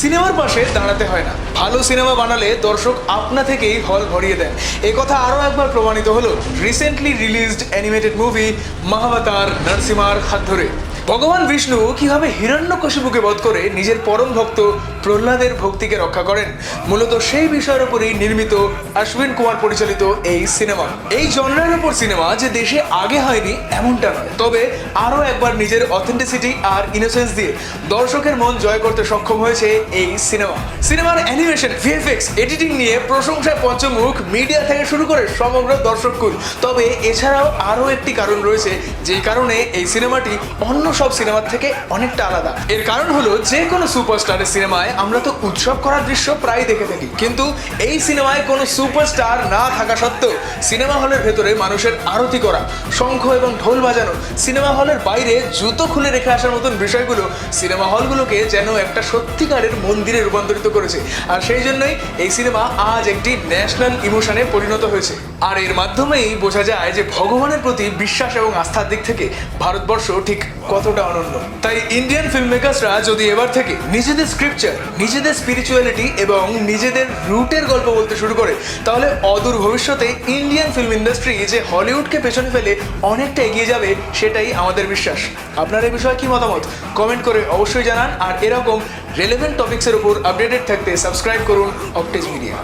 সিনেমার পাশে দাঁড়াতে হয় না। ভালো সিনেমা বানালে দর্শক আপনা থেকেই হল ভরিয়ে দেন। এ কথা আরও একবার প্রমাণিত হলো। Recently released animated movie Mahavatar নরসিমার হাত ধরে। ভগবান বিষ্ণু কীভাবে হিরণ্য হিরণ্যকশিপুকে বধ করে নিজের পরম ভক্ত প্রহ্লাদের ভক্তিকে রক্ষা করেন? মূলত সেই বিষয়ের উপরেই নির্মিত অশ্বিন কুমার পরিচালিত এই সিনেমা। এই জনরার উপর সিনেমা যে দেশে আগে হয়নি, এমনটা নয়। তবে আরও একবার নিজের অথেন্টিসিটি আর ইনোসেন্স দিয়ে দর্শকের মন জয় করতে সক্ষম হয়েছে এই সিনেমা। সিনেমার অ্যানিমেশন ভিএফএক্স এডিটিং নিয়ে প্রশংসায় পঞ্চমুখ মিডিয়া থেকে শুরু করে সমগ্র দর্শককুল তবে এছাড়াও আরও একটি কারণ রয়েছে, যেই কারণে এই সিনেমাটি অন্য সব সিনেমার থেকে অনেকটা আলাদা। এর কারণ হলো যে কোনো সুপারস্টারের সিনেমায় আমরা তো উৎসব করার দৃশ্য প্রায় দেখে থাকি। কিন্তু এই সিনেমায় কোনো সুপারস্টার না থাকা সত্ত্বেও সিনেমা হলের ভেতরে মানুষের আরতি করা, শঙ্খ এবং ঢোল বাজানো, সিনেমা হলের বাইরে জুতো খুলে রেখে আসার মতন বিষয়গুলো সিনেমা হলগুলোকে যেন একটা সত্যিকারের মন্দিরে রূপান্তরিত করেছে। আর সেই জন্যই এই সিনেমা আজ একটি ন্যাশনাল ইমোশনে পরিণত হয়েছে। আর এর মাধ্যমেই বোঝা যায় যে ভগবানের প্রতি বিশ্বাস এবং আস্থার দিক থেকে ভারতবর্ষ ঠিক কতটা অনন্য। তাই ইন্ডিয়ান ফিল্ম মেকার্সরা যদি এবার থেকে নিজেদের স্ক্রিপচার নিজেদের স্পিরিচুয়ালিটি এবং নিজেদের রুটের গল্প বলতে শুরু করে, তাহলে অদূর ভবিষ্যতে ইন্ডিয়ান ফিল্ম ইন্ডাস্ট্রি যে হলিউডকে পেছনে ফেলে অনেকটা এগিয়ে যাবে, সেটাই আমাদের বিশ্বাস। আপনার এই বিষয়ে কি মতামত? কমেন্ট করে অবশ্যই জানান। আর এরকম রেলেভেন্ট টপিক্সের উপর আপডেটেড থাকতে সাবস্ক্রাইব করুন অপটেজ মিডিয়া